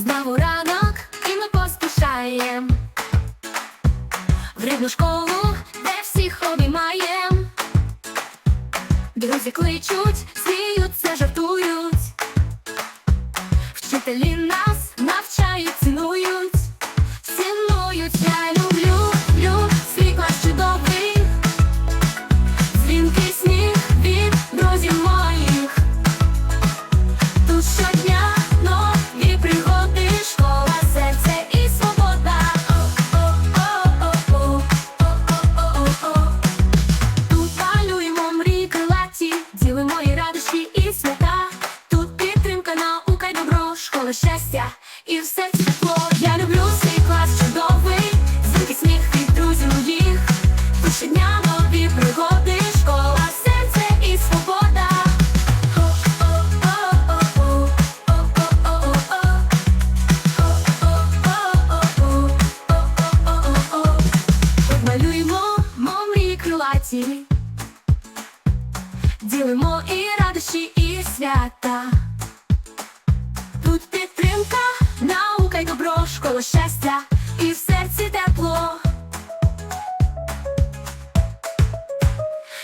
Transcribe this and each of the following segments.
Знову ранок, і ми поспішаєм в рідну школу, де всіх обіймаєм. Друзі кличуть, сміються, жартують. Вчителі нас навчають, цінують. Добро, щастя і все тепло. Я люблю свій клас чудовий, звуки сміх від друзів моїх. Щодня нові пригоди, школа, серце і свобода. Малюємо мовні крилаті, ділимо і радощі, і свята. Школа щастя, і в серці тепло.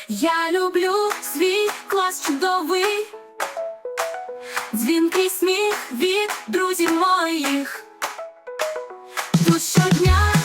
Я люблю свій клас чудовий, дзвінкий сміх від друзів моїх. Тут щодня